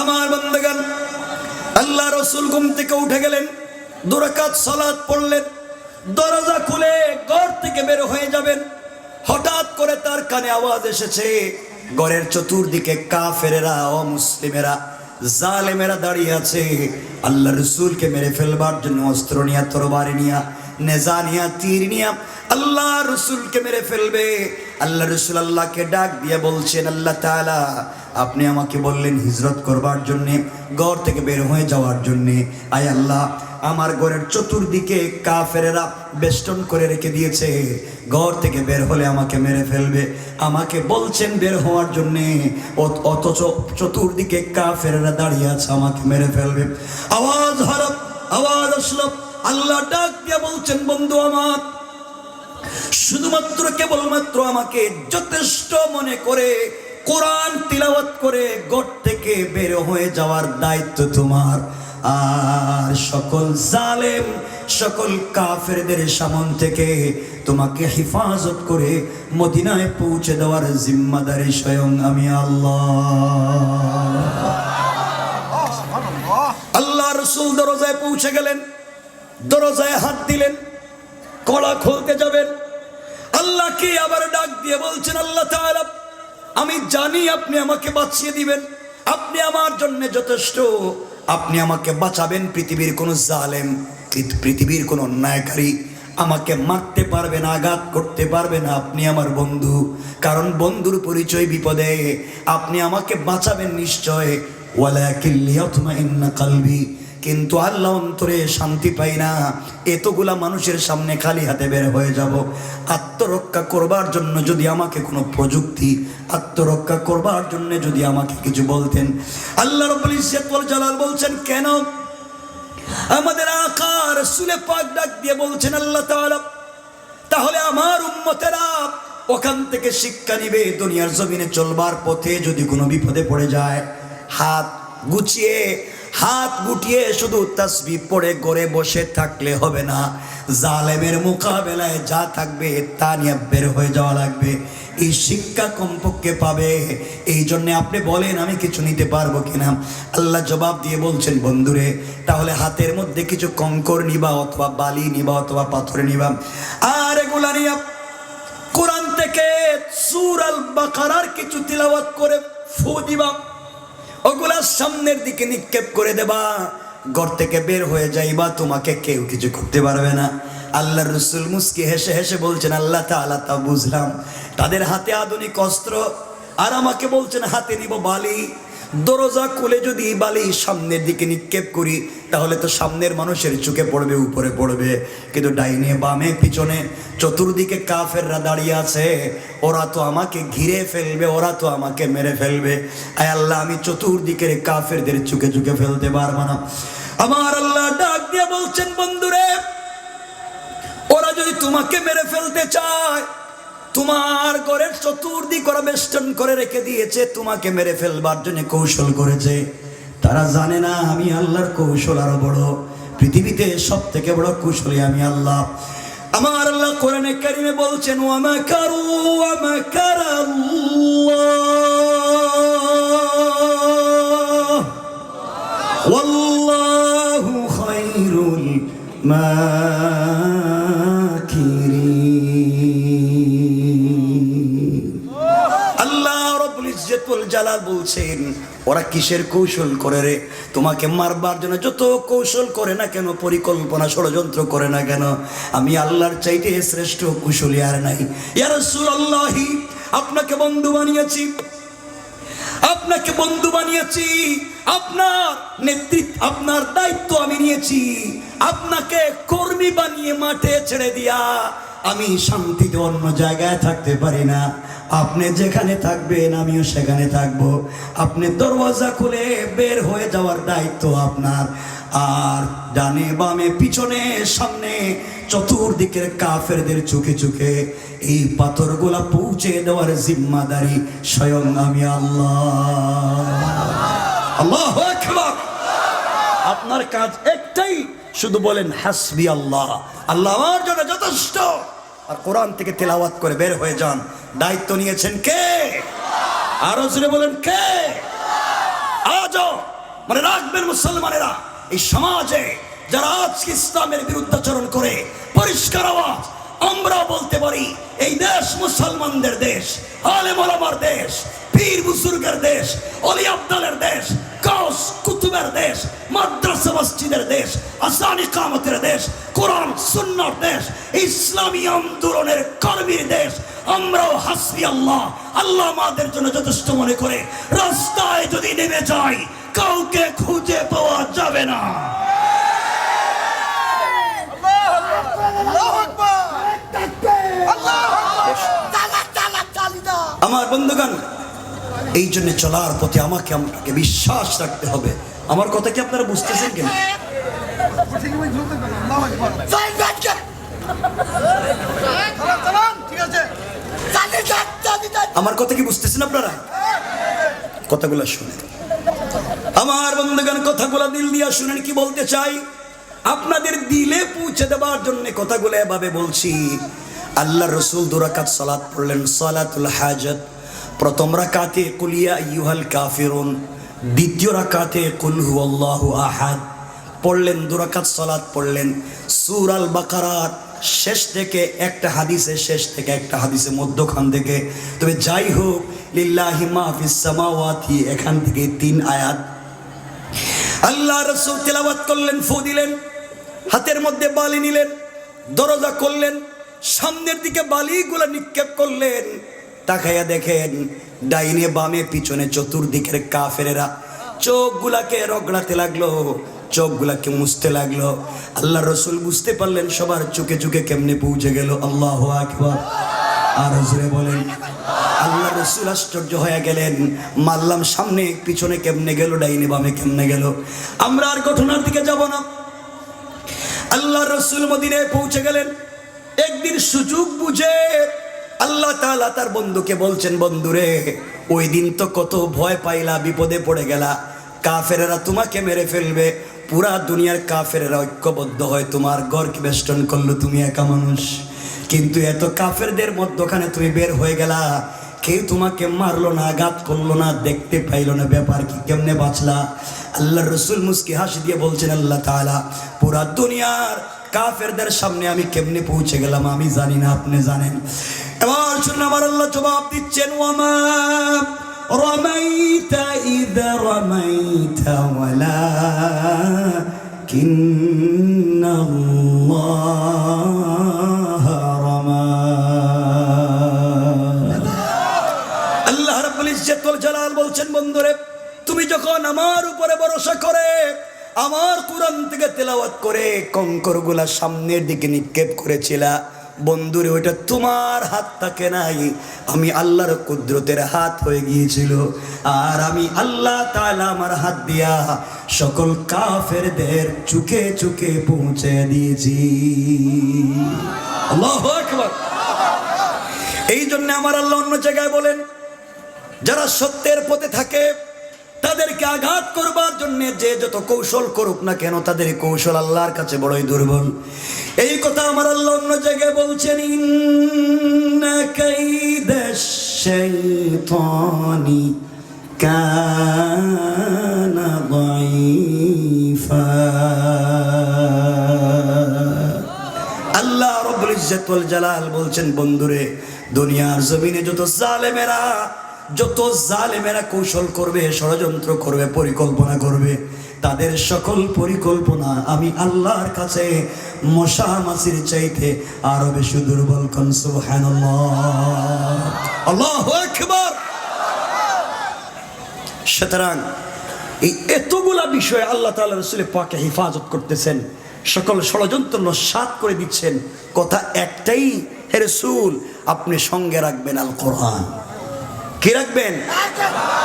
আমার বন্ধগান আল্লাহ রসুল ঘুম থেকে উঠে গেলেন, দুরাকাত সালাত পড়লেন, দরজা খুলে ঘর থেকে বের হয়ে যাবেন। হঠাৎ করে তার কানে আওয়াজ এসেছে, ঘরের চতুর্দিকে কাফেরেরা মুসলিমেরা জালেমেরা দাঁড়িয়ে আছে। আল্লাহ রসুলকে মেরে ফেলবার জন্য অস্ত্র নিয়া, তরবারি নিয়া, নেজা নিয়া, তীর নিয়া, আল্লাহ রসুলকে মেরে ফেলবে। আল্লাহ রসুল আল্লাহকে ডাক দিয়ে বলছেন, আল্লাহ তাআলা, আপনি আমাকে বললেন হিজরত করবার জন্যে, ঘর থেকে বের হয়ে যাওয়ার জন্যে। আয় আল্লাহ, আমার ঘরের চতুর্দিকে কাফেরেরা বেষ্টন করে রেখে দিয়েছে। ঘর থেকে বের হলে আমাকে মেরে ফেলবে। আমাকে বলছেন বের হওয়ার জন্যে। অথচ চতুর্দিকে কাফেরেরা দাঁড়িয়ে আছে, আমাকে মেরে ফেলবে। আওয়াজ হরব আওয়াজ আসলো। আল্লাহ ডাক দিয়ে বলছেন, বন্ধু আমার শুধুমাত্র কেবলমাত্র আমাকে যথেষ্ট মনে করে কোরআন তিলাওয়াত করে গড় থেকে বের হয়ে যাওয়ার দায়িত্ব তোমার। আর সকল জালেম, সকল কাফেরদের সামন থেকে তোমাকে হেফাজত করে মদিনায় পৌঁছে দেওয়ার জিম্মাদারি স্বয়ং আমি আল্লাহ। আল্লাহ রসুল দরজায় পৌঁছে গেলেন, দরজায় হাত দিলেন কড়া খুলতে যাবেন আল্লাহকে আবার ডাক দিয়ে বলছেন, আল্লাহ আমি জানি আপনি আমাকে বাঁচিয়ে দিবেন। আপনি আমার জন্য যথেষ্ট। আপনি আমাকে বাঁচাবেন পৃথিবীর কোনো জালেম পৃথিবীর কোনো অন্যায়কারী। আমাকে মারতে পারবে না, আঘাত করতে পারবে না আপনি আমার বন্ধু। কারণ বন্ধুর পরিচয় বিপদে। আপনি আমাকে বাঁচাবেন নিশ্চয়। ওয়ালাকিন লিয়াতমাইন্না কালবি। কিন্তু আল্লাহ অন্তরে শান্তি পাই না। এতগুলা মানুষের সামনে খালি হাতে বের হয়ে যাব। আত্মরক্ষা করবার জন্য যদি আমাকে কোনো প্রযুক্তি, আত্মরক্ষা করবার জন্য যদি আমাকে কিছু বলতেন। আল্লাহ রব্বুল ইজ্জত জালাল বলছেন, কেন? আমাদের আকার সুলে পাক ডাক দিয়ে বলছেন, আল্লাহ তাআলা, তাহলে আমার উম্মতেরা ওখান থেকে শিক্ষা নিবে, দুনিয়ার জমিনে চলবার পথে যদি কোনো বিপদে পড়ে যায়, হাত গুছিয়ে হাত গুটিয়ে শুধু তাসবি পড়ে গড়ে বসে থাকলে হবে না। জালেমের মোকাবেলায় যা থাকবে তা নিয়ে বের হয়ে যাওয়া লাগবে। এই শিক্ষা কমপক্ষে পাবে। এই জন্য আপনি বলেন, আমি কিছু নিতে পারব কিনা? আল্লাহ জবাব দিয়ে বলছেন, বন্ধুরে, তাহলে হাতের মধ্যে কিছু কঙ্কর নিবা অথবা বালি নিবা অথবা পাথরে নিবা। আর এগুলা নিয়ে কোরআন থেকে সুর আল বাকারার কিছু তিলাওয়াত করে ফু দিবা। ওগুলা সামনের দিকে নিক্ষেপ করে দেবা। ঘর থেকে বের হয়ে যাইবা, তোমাকে কেউ কিছু করতে পারবে না। আল্লাহ রসুল মুসকি হেসে হেসে বলছেন, আল্লাহ তাআলা তা বুঝলাম। তাদের হাতে আধুনিক অস্ত্র, আর আমাকে বলছেন, হাতে নিব বালি। দরজা খুলে যদি বালি সামনের দিকে নিক্ষেপ করি তাহলে তো সামনের মানুষের চোখে পড়বে, উপরে পড়বে। কিন্তু ডাইনে বামে, পিছনে চতুর্দিকে কাফেররা দাঁড়িয়ে আছে। ওরা তো আমাকে ঘিরে ফেলবে, ওরা তো আমাকে মেরে ফেলবে। আয় আল্লাহ, আমি চতুর্দিকের কাফেরদের চুকে চুকে ফেলতে পারব না। আমার আল্লাহ ডাক দিয়ে বলছেন, বন্ধুরে, ওরা যদি তোমাকে মেরে ফেলতে চায়, তোমার ঘরের চতুর্দিক ওরা বেষ্টন করে রেখে দিয়েছে, তোমাকে মেরে ফেলবার জন্য কৌশল করেছে। তারা জানে না আমি আল্লাহর কৌশল আরো বড় পৃথিবীতে সব থেকে বড় কৌশলী আমি আল্লাহ আমার আল্লাহ কোরআনে কারিমে বলছেন ওয়ামা কারু ওয়ামা কারাল্লাহ والله خير الماكرين আল্লাহ রব্বুল ইজ্জতুল জালাল বলছেন ওরা কিসের কৌশল করে রে? তোমাকে মারবার জন্য যত কৌশল করে না কেন, পরিকল্পনা, ষড়যন্ত্র করে না কেন? আমি আল্লাহর চাইতে শ্রেষ্ঠ কুশলী আর নাই। ইয়া রাসূলুল্লাহি, আপনাকে বন্ধু বানিয়েছি। আপনাকে বন্ধু বানিয়েছি। আপনার নেতৃত্ব, আপনার দায়িত্ব আমি নিয়েছি। আপনাকে কর্মী বানিয়ে মাঠে ছেড়ে দিয়া আমি শান্তিতে অন্য জায়গায় থাকতে পারি না। আপনি যেখানে থাকবেন, আমিও সেখানে থাকব। আপনি দরওয়াজা খুলে বের হয়ে যাওয়ার দায়িত্ব আপনার। আর ডানে বামে, পিছনে, সামনে, চতুর্দিকের কাফেরদের চোখে চোখে এই পাথরগুলা পৌঁছে দেওয়ার জিম্মাদারি স্বয়ং আমি আল্লাহ। আল্লাহ আপনার কাজ একটাই শুধু বলেন, হাসবি আল্লাহ। আল্লাহ আমার জন্য যথেষ্ট। আর কোরআন থেকে তেলাওয়াত করে বের হয়ে যান। দায়িত্ব নিয়েছেন কে? আরও জোরে বলেন, কে? আজও মানে রাখবেন মুসলমানেরা, এই সমাজে যারা আজকে ইসলামের বিরুদ্ধাচরণ করে, পরিষ্কার আওয়াজ আমরা বলতে পারি, এই দেশ মুসলমানদের দেশ আলে মোলামার দেশ পীর বুজুর্গের দেশ অলি আব্দালের দেশ কাউস কুতুবের দেশ মাদ্রাসা মসজিদের দেশ আসানি কামতের দেশ কোরআন সুন্নার দেশ ইসলামী আন্দোলনের কর্মীর দেশ। আমরাও হাসবি আল্লাহ। আল্লাহ আমাদের জন্য যথেষ্ট মনে করে রাস্তায় যদি নেমে যাই কাউকে খুঁজে পাওয়া যাবে না। আমার বন্ধুগণ এই জন্য চলার পথে আমাকে আপনাকে বিশ্বাস রাখতে হবে। আমার কথা কি আপনারা বুঝতেছেন কিনা? আমার কথা কি বুঝতেছেন আপনারা? কথাগুলো শুনে আমার বন্ধুগণ কথাগুলো দিল দিয়া শুনেন কি বলতে চাই? আপনাদের দিলে পৌঁছে দেওয়ার জন্য কথাগুলো এভাবে বলছি। আল্লাহ রসুল দুরাকাত সালাত পড়লেন সালাতুল হাজত। প্রথম রাকাতে কুলিয়া ইউহাল কাফিরুন, দ্বিতীয় রাকাতে কুল হুয়াল্লাহু আহাদ, পড়লেন দুরাকাত সালাত পড়লেন। সূর আল বাকারার শেষ থেকে একটা হাদিসে শেষ থেকে একটা হাদিসে মধ্যখান থেকে, তবে যাই হোক, লিল্লাহি মাহফিস সামাওয়াতি, এখান থেকে তিন আয়াত। আল্লাহ রসুল তেলাবাত করলেন, ফু দিলেন, হাতের মধ্যে বালি নিলেন, দরজা করলেন, সামনের দিকে বালিগুলো নিক্ষেপ করলেন। তাকাইয়া দেখেন, ডাইনে বামে পিছনে চতুর্দিকের কাফেরেরা। চোখগুলাকে রগড়াতে লাগল, চোখগুলাকে মুছতে লাগল। আল্লাহ রসুল বুঝতে পারলেন সবার চোখে চোখে কেমনে পৌঁছে গেল। আল্লাহ আকবার। আর জোরে বলেন আল্লাহ রসুল আশ্চর্য হয়ে গেলেন। মারলাম সামনে, পিছনে কেমনে গেল, ডাইনে বামে কেমনে গেল। আমরা আর ঘটনার দিকে যাব না। আল্লাহ রসুল মদিনায় পৌঁছে গেলেন। একদিন সুযোগ বুঝে আল্লাহ তাআলা তার বন্ধুকে বলছেন, বন্ধুরে, ওই দিন তো কত ভয় পাইলা, বিপদে পড়ে গেলা। কাফেরেরা তোমাকে মেরে ফেলবে। পুরা দুনিয়ার কাফেরেরা ঐক্যবদ্ধ হয়। তোমার গড়কে বেষ্টন করল, তুমি একা মানুষ। কিন্তু এত কাফেরদের মধ্যখানে তুমি বের হয়ে গেলা। কেউ তোমাকে মারলো না, আঘাত করল না, দেখতে পাইলো না। ব্যাপার কি, কেমনে বাঁচলা? আল্লাহ রসুল মুস্কি হাসি দিয়ে বলছেন, আল্লাহ তাআলা, পুরা দুনিয়ার কাফেরদের সামনে আমি কেমনে পৌঁছে গেলাম, আমি জানি না, আপনি জানেন। এবার শুনুন আমার আল্লাহ জবাব দিচ্ছেন ওয়ামা رميت إذا رميت ولكن الله رمى আল্লাহ রাব্বুল ইজ্জত ওয়াল জালাল বলছেন বন্ধুরে তুমি যখন আমার উপরে ভরসা করে আমার কোরআন থেকে তেলাওয়াত করে কঙ্করগুলা সামনের দিকে নিক্ষেপ করেছিলা বন্ধুরে, ওইটা তোমার হাত থাকে নাই। আমি আল্লাহর কুদরতের হাত হয়ে গিয়েছিল। আর আমি আল্লাহ তাআলা আমার হাত দিয়া সকল কাফেরদের চুকে চুকে পৌঁছে দিয়েছি। এই জন্য আমার আল্লাহ অন্য জায়গায় বলেন, যারা সত্যের পথে থাকে, তাদেরকে আঘাত করবার জন্য যে যত কৌশল করুক না কেন, তাদের কৌশল আল্লাহর কাছে বড়ই দুর্বল। এই কথা আমার আল্লাহ অন্য জায়গায় বলছেন, ইন্না কাইদাশ শাইতানি কানা দাঈফা আল্লাহ রব্বুল ইজ্জতুল জালাল বলছেন বন্ধুরে দুনিয়ার জমিনে যত জালেমেরা যত জালেমেরা কৌশল করবে, ষড়যন্ত্র করবে, পরিকল্পনা করবে, তাদের সকল পরিকল্পনা আমি আল্লাহর কাছে মশা মাসির চাইতে আরও বেশি দুর্বল সুতরাং এই এতগুলা বিষয়ে আল্লাহ রসুলের পাকে হেফাজত করতেছেন, সকল ষড়যন্ত্র সাত করে দিচ্ছেন, কথা একটাই, হে রসুল, আপনি সঙ্গে রাখবেন আল কোরআন কি রাখবেন?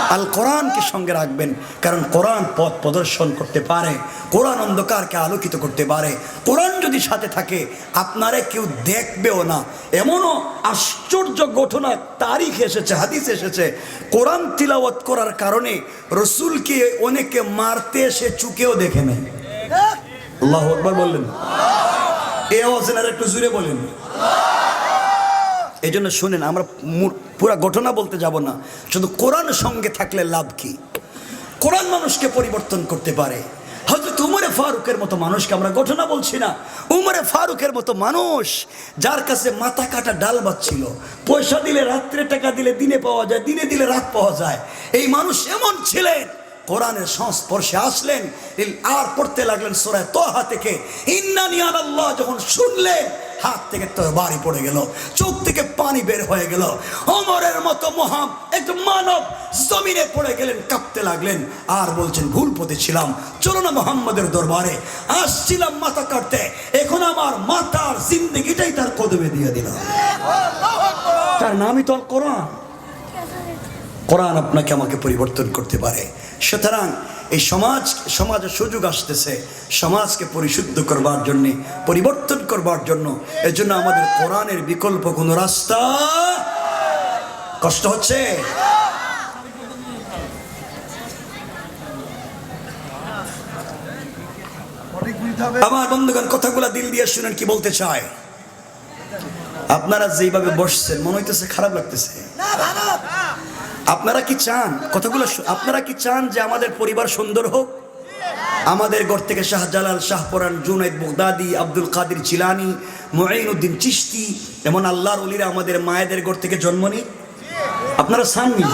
আল কোরআনকে সঙ্গে রাখবেন। কারণ কোরআন পথ প্রদর্শন করতে পারে, কোরআন অন্ধকারকে আলোকিত করতে পারে। কোরআন যদি সাথে থাকে, আপনারে কেউ দেখবেও না। এমনও আশ্চর্য ঘটনা তারিখ এসেছে, হাদিস এসেছে। কোরআন তিলাওয়াত করার কারণে রসুলকে অনেকে মারতে এসে চুকেও দেখে নেয়। আল্লাহ আকবার বললেন। এ আর একটু জুড়ে বলেন। এই জন্য শুনেন, আমরা পুরা ঘটনা বলতে যাব না। শুধু কোরআন সঙ্গে থাকলে লাভ কি? কোরআন মানুষকে পরিবর্তন করতে পারে। হয়তো উমরে ফারুকের মতো মানুষকে আমরা ঘটনা বলছি না। উমরে ফারুকের মতো মানুষ যার কাছে মাথা কাটা ডাল বাচ্ছিল পয়সা দিলে রাত্রে টাকা দিলে দিনে পাওয়া যায়, দিনে দিলে রাত পাওয়া যায়। এই মানুষ এমন ছিলেন কোরআনের সংস্পর্শে আসলেন আর পড়তে লাগলেন সোরায় তোহা থেকে। ইন্নানি আল্লাহ যখন শুনলেন হাত থেকে তোর বাড়ি পড়ে গেল চোখ থেকে পানি বের হয়ে গেল। অমরের মতো মহাম এক মানব জমিনে পড়ে গেলেন কাঁপতে লাগলেন আর বলছেন ভুল পথে ছিলাম। চলো না মোহাম্মদের দরবারে আসছিলাম মাথা কাটতে। এখন আমার মাতার জিন্দগিটাই তার কদমে দিয়ে দিলাম। তার নামই তো কোরআন কোরআন আপনাকে আমাকে পরিবর্তন করতে পারে। সুতরাং এই সমাজ, সমাজে সুযোগ আসতেছে। সমাজকে পরিশুদ্ধ করবার জন্যে, পরিবর্তন করবার জন্য। এজন্য আমাদের কোরআনের বিকল্প কোনো রাস্তা কষ্ট হচ্ছে? আমার বন্ধুগণ, কথাগুলো দিল দিয়ে শুনেন কি বলতে চায়? আপনারা যেভাবে বসছেন, মনে হইতেছে খারাপ লাগতেছে। আপনারা কি চান? কথাগুলো আপনারা কি চান যে আমাদের পরিবার সুন্দর হোক? আমাদের ঘর থেকে শাহজালাল শাহপরান জুনাইদ বগদাদি, আব্দুল কাদির চিলানি মঈনুদ্দিন চিশতি, এমন আল্লাহর অলিরা আমাদের মায়েদের ঘর থেকে জন্ম নেই আপনারা চাননি?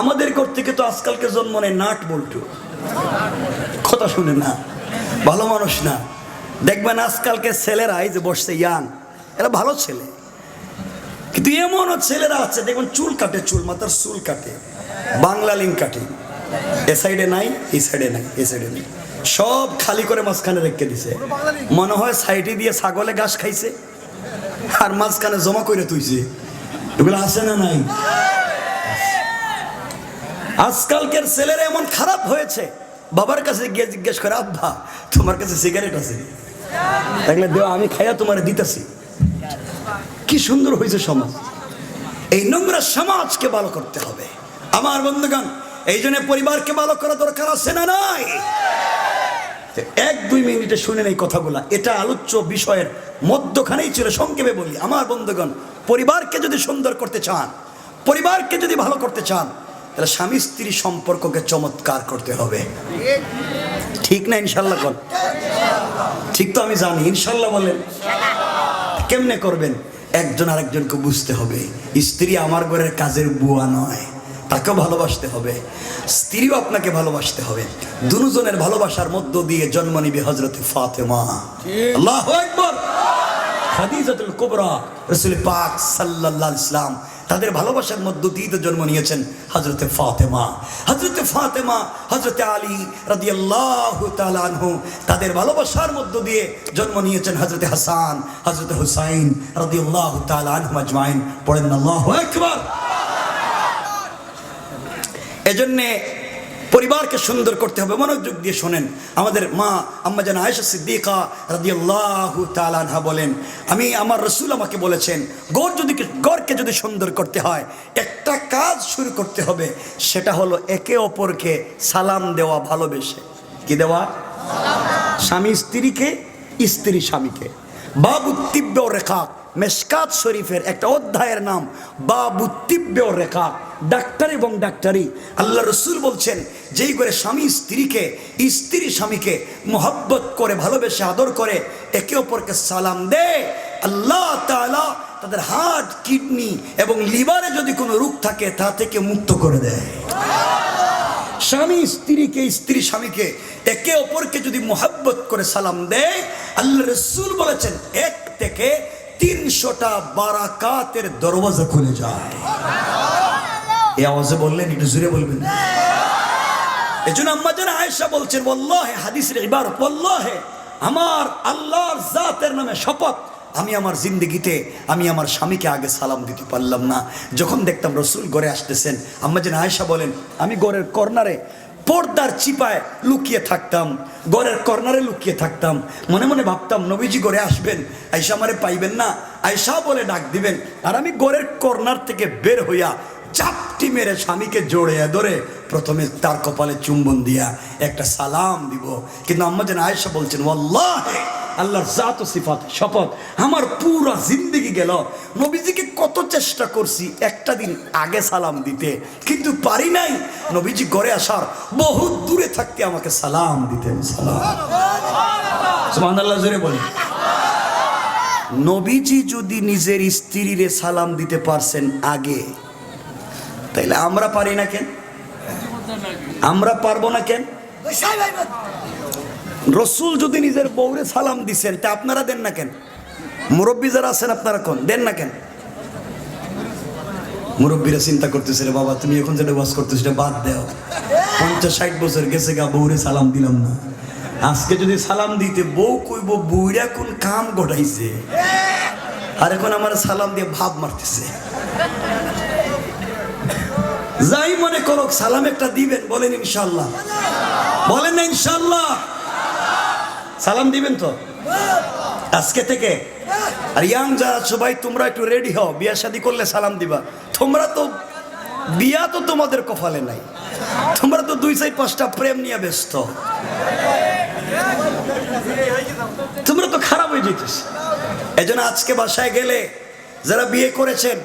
আমাদের ঘর থেকে তো আজকালকে জন্ম নেয় নাট বল্টু। কথা শুনে না। ভালো মানুষ না। দেখবেন আজকালকে ছেলেরা এই যে বসছে ইয়াং, এরা ভালো ছেলে। কিন্তু এমনও ছেলেরা আছে দেখবেন চুল কাটে চুল, মাথার চুল কাটে, বাংলা লিঙ্ক কাটে। এ সাইডে নাই, এই সাইডে নাই এই সাইডে নাই। সব খালি করে মাঝখানে রেখে দিছে। মনে হয় সাইডে দিয়ে ছাগলে ঘাস খাইছে, আর মাঝখানে জমা করে তুইছে এগুলো আছে না নাই? আজকালকের ছেলেরা এমন খারাপ হয়েছে। বাবার কাছে গিয়ে জিজ্ঞেস করে, আব্বা, তোমার কাছে সিগারেট আছে? দেখলে দেও আমি খাইয়া তোমার দিতেছি। কি সুন্দর হয়েছে সমাজ। এই নোংরা সমাজকে ভালো করতে হবে। আমার বন্ধুগণ, এই জন্য পরিবারকে ভালো করা দরকার আছে না নাই? এক দুই মিনিটে শুনেন এই কথাগুলা। এটা আলোচ্য বিষয়ের মধ্যখানেই ছিল, সংক্ষেপে বলি। আমার বন্ধুগণ, পরিবারকে যদি সুন্দর করতে চান, পরিবারকে যদি ভালো করতে চান, তাহলে স্বামী স্ত্রী সম্পর্ককে চমৎকার করতে হবে। ঠিক না, ইনশাল্লাহ কর ঠিক তো আমি জানি, ইনশাল্লাহ বলেন। কেমনে করবেন? একজন আরেকজনকে বুঝতে হবে। স্ত্রী আমার ঘরের কাজের বুয়া নয় তাকেও ভালোবাসতে হবে। স্ত্রীও আপনাকে ভালোবাসতে হবে। দুজনের ভালোবাসার মধ্য দিয়ে জন্ম নিবে হজরত ফাতেমা। আল্লাহ একবার খাদিজাতুল কুবরা রসুল পাক সাল্লাল্লাহু আলাইহি ইসলাম তাদের ভালোবাসার মধ্য দিয়ে জন্ম নিয়েছেন হজরতে ফাতেমা। হজরতে ফাতেমা হজরতে আলী রাদিয়াল্লাহু তাআলা আনহু তাদের ভালোবাসার মধ্য দিয়ে জন্ম নিয়েছেন হজরতে হাসান হজরতে হুসাইন তাআলা আনহুম আজমাইন। পড়েন আল্লাহু আকবার। এজন্যে পরিবারকে সুন্দর করতে হবে। মনোযোগ দিয়ে শোনেন। আমাদের মা, আম্মা জান আয়েশা সিদ্দিকা রাদিয়াল্লাহু তাআলা আনহা বলেন, আমি আমার রসুল আমাকে বলেছেন গড় যদি গড়কে যদি সুন্দর করতে হয়, একটা কাজ শুরু করতে হবে, সেটা হলো একে অপরকে সালাম দেওয়া ভালোবেসে। কি দেওয়া? স্বামী স্ত্রীকে, স্ত্রী স্বামীকে। বাবু তিব্য রেখা মেসকাত শরীফের একটা অধ্যায়ের নাম বাবু তিব্য রেখা। ডাক্তার এবং ডাক্তারি। আল্লাহ রসুল বলছেন, যেই করে স্বামী স্ত্রীকে, স্ত্রী স্বামীকে মোহব্বত করে, ভালোবেসে, আদর করে, একে অপরকে সালাম দে, আল্লাহ তাআলা তাদের হার্ট, কিডনি এবং লিভারে যদি কোনো রোগ থাকে, তা থেকে মুক্ত করে দেয়। স্বামী স্ত্রীকে, স্ত্রী স্বামীকে একে অপরকে যদি মোহাব্বত করে সালাম দেয়, আল্লাহ রসুল বলেছেন, এক থেকে তিনশোটা বারাকাতের দরওয়াজা খুলে যায়। এই আওয়াজে বললেন, একটু জুড়ে বলবেন। এই জন্য আম্মা যেন আয়েশা বলছেন বল্লাহে হাদিসের ইবার বল্লাহে আমার আল্লাহর জাতের নামে শপথ। আমি আমার জিন্দগিতে, আমি আমার স্বামীকে আগে সালাম দিতে পারলাম না। যখন দেখতাম রসুল ঘরে আসতেছেন আম্মা আয়েশা বলেন, আমি ঘরের কর্নারে পর্দার চিপায় লুকিয়ে থাকতাম গড়ের কর্নারে লুকিয়ে থাকতাম। মনে মনে ভাবতাম, নবীজি গড়ে আসবেন আইসা মারে পাইবেন না আয়সা বলে ডাক দিবেন। আর আমি গড়ের কর্নার থেকে বের হইয়া চাপটি মেরে স্বামীকে জড়িয়ে ধরে প্রথমে তার কপালে চুম্বন দিয়া একটা সালাম দিব। কিন্তু আম্মা যেন আয়েশা বলছেন, ওয়াল্লাহে, আল্লাহর জাত সিফাত, শপথ আমার পুরো জিন্দগি গেল। নবীজিকে কত চেষ্টা করছি একটা দিন আগে সালাম দিতে, কিন্তু পারি নাই। নবীজি ঘরে আসার বহুত দূরে থাকতে আমাকে সালাম দিতেন, সালাম। সুবহানাল্লাহ, জোরে বলি নবীজি যদি নিজের স্ত্রীরে সালাম দিতে পারছেন আগে তাইলে আমরা পারি না কেন? আমরা পারব না কেন? রসুল যদি নিজের বউরে সালাম দিছেন তা আপনারা দেন না কেন? মুরব্বী যারা আছেন আপনারা কোন? দেন না কেন? মুরব্বীরা চিন্তা করতেছে রে বাবা তুমি এখন যেটা বাস করতেছো সেটা বাদ দেও। পঞ্চাশ ষাট বছর গেছে গা বউরে সালাম দিলাম না। আজকে যদি সালাম দিতে বউ কইব বউরা কোন কাম ঘটাইছে? আর এখন আমার সালাম দিয়ে ভাব মারতেছে। যাই মনে করো সালাম একটা দিবেন, বলেন ইনশাল্লাহ বলেন না ইনশাল্লাহ সালাম দিবেন তো? আজকে থেকে? আর ইয়াং যারা সবাই তোমরা একটু রেডি হও, বিয়া শাদি করলে সালাম দিবা। তোমরা তো, বিয়া তো তোমাদের কপালে নাই। তোমরা তো দুই চাই পাঁচটা প্রেম নিয়ে ব্যস্ত। তোমরা তো খারাপ হয়ে যেতেছ। এই জন্য আজকে বাসায় গেলে যারা বিয়ে করেছেন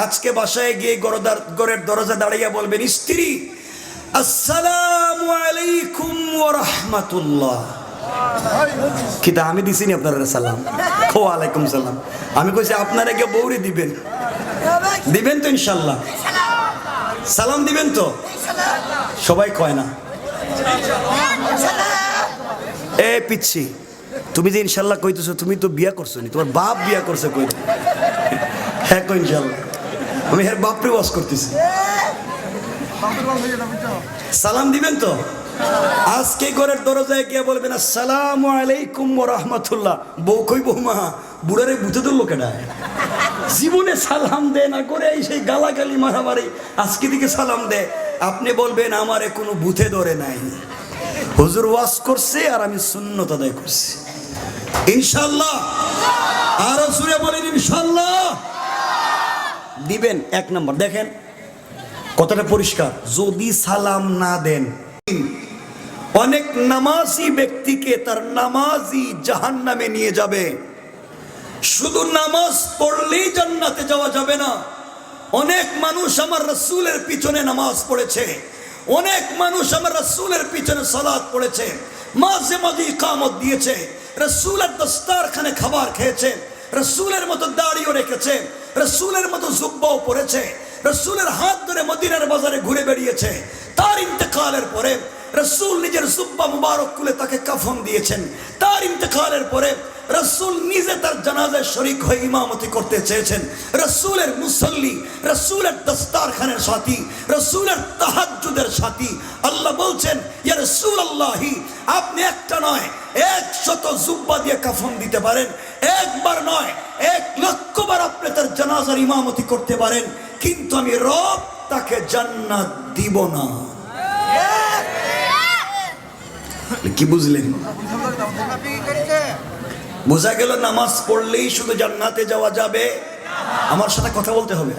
আজকে বাসায় গিয়ে গরদার গরের দরজা দাঁড়িয়ে বলবেন, স্ত্রী, আসসালামু আলাইকুম ওয়া রাহমাতুল্লাহ। কিন্তু আমি দিছি নি আপনারা সালাম? ও আলাইকুম সালাম। আমি কইছি, আপনারা কে বৌরি দিবেন। দিবেন তো ইনশাল্লাহ। সালাম দিবেন তো? সবাই কয় না। এ পিচ্ছি, তুমি যে ইনশাল্লাহ কইতেছো, তুমি তো বিয়া করছ নি, তোমার বাপ বিয়া করছে কই? হ্যাঁ কই ইনশাল্লাহ। আমি হ্যাঁ বাপরে ওয়াজ করতেছি। সালাম দিবেন তো? আজকে ঘরের দরজায় গিয়ে বলবেন, আসসালামু আলাইকুম রাহমাতুল্লাহ। বউ কই বৌমা বুড়ারে বুঝে ধরলো কেডা? জীবনে সালাম দে না করে এই সেই গালাগালি মারামারি। আজকে দিকে সালাম দে। আপনি বলবেন, আমারে কোনো বুথে ধরে নাই। হুজুর ওয়াজ করছে আর আমি শূন্যতা আদায় করছি। ইনশাল্লাহ আরও সুরে বলেন ইনশাল্লাহ দিবেন এক নম্বর। দেখেন কথাটা পরিষ্কার। যদি সালাম না দেন, অনেক নামাজি ব্যক্তিকে তার নামাজি জাহান নামে নিয়ে যাবে। শুধু নামাজ পড়লেই জান্নাতে যাওয়া যাবে না। অনেক মানুষ আমার রসুলের পিছনে নামাজ পড়েছে। অনেক মানুষ আমার রসুলের পিছনে সালাদ পড়েছে। মাঝে মাঝে কামত দিয়েছে। রসুলের দস্তারখানে খাবার খেয়েছে। রসুলের মতো দাড়িও রেখেছে। রসুলের মতো জুব্বাও পড়েছে, রসুলের হাত ধরে মদিনার বাজারে ঘুরে বেড়িয়েছে। তার ইন্তেকালের পরে রসুল নিজের সুব্বা মুবারক খুলে তাকে কাফন দিয়েছেন। তার ইন্তেকালের পরে রসুল নিজে তার জানাজায় শরিক হয়ে ইমামতি করতে চেয়েছেন। রসুলের মুসল্লি রসুলের দস্তারখানের সাথী রসুলের তাহাজ্জুদের সাথী। আল্লাহ বলছেন ইয়া রসুল আল্লাহি আপনি একটা নয় একশত জুব্বা দিয়ে কাফন দিতে পারেন। একবার নয় এক লক্ষবার আপনি তার জানাজার ইমামতি করতে পারেন। কিন্তু আমি রব তাকে জান্নাত দিব না। কি বুঝলেন? বোঝা গেল নামাজ পড়লেই শুধু জান্নাতে যাওয়া যাবে? আমার সাথে কথা বলতে হবে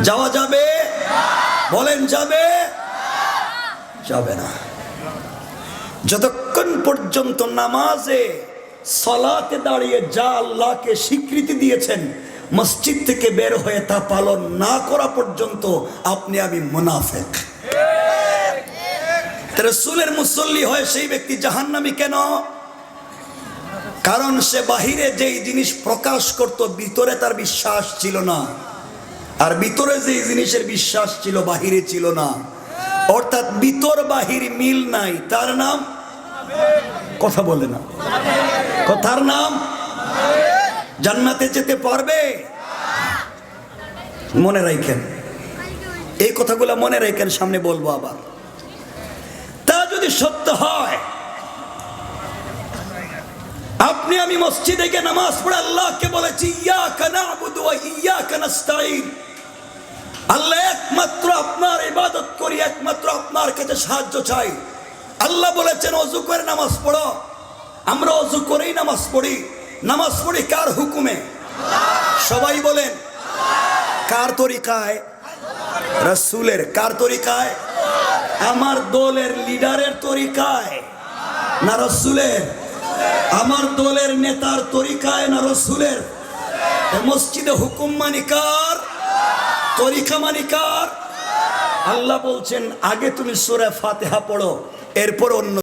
যাওয়া যাবে? বলেন যাবে? যাবে না। যতক্ষণ পর্যন্ত নামাজে সলাতে দাঁড়িয়ে যা আল্লাহকে স্বীকৃতি দিয়েছেন, মসজিদ থেকে বের হয়ে তা পালন না করা পর্যন্ত আপনি আমি মুনাফেক। রসুলের মুসল্লি হয় সেই ব্যক্তি জাহান্নামি কেন? কারণ সে বাহিরে যেই জিনিস প্রকাশ করত, ভিতরে তার বিশ্বাস ছিল না। আর ভিতরে যেই জিনিসের বিশ্বাস ছিল, বাহিরে ছিল না। অর্থাৎ ভিতর বাহির মিল নাই। তার নাম? কথা বলে না। কথার নাম? জান্নাতে যেতে পারবে? মনে রাখেন। এই কথাগুলো মনে রাখেন, সামনে বলব আবার। তা যদি সত্য হয় আপনি আমি মসজিদে গিয়ে নামাজ পড়ে আল্লাহকে বলেছি ইয়া কানা আবুদু ইয়া কানাস্তাইন আল্লাহ একমাত্র আপনার ইবাদত করি, একমাত্র আপনার কাছে সাহায্য চাই। আল্লাহ বলেছেন, অজু করে নামাজ পড়ো। আমরা অজু করেই নামাজ পড়ি। নামাজ পড়ি কার হুকুমে? সবাই বলেন, কার তরিকায়? রসুলের, কার তরিকায়? আমার দলের লিডারের তরিকায় না রসুলের? আমার দলের নেতার তরিকায় না রসুলের? মসজিদে হুকুম মানিকার তরিকা মানিকার আল্লাহ বলছেন, আগে তুমি সুরে ফাতেহা পড়ো, এরপর অন্য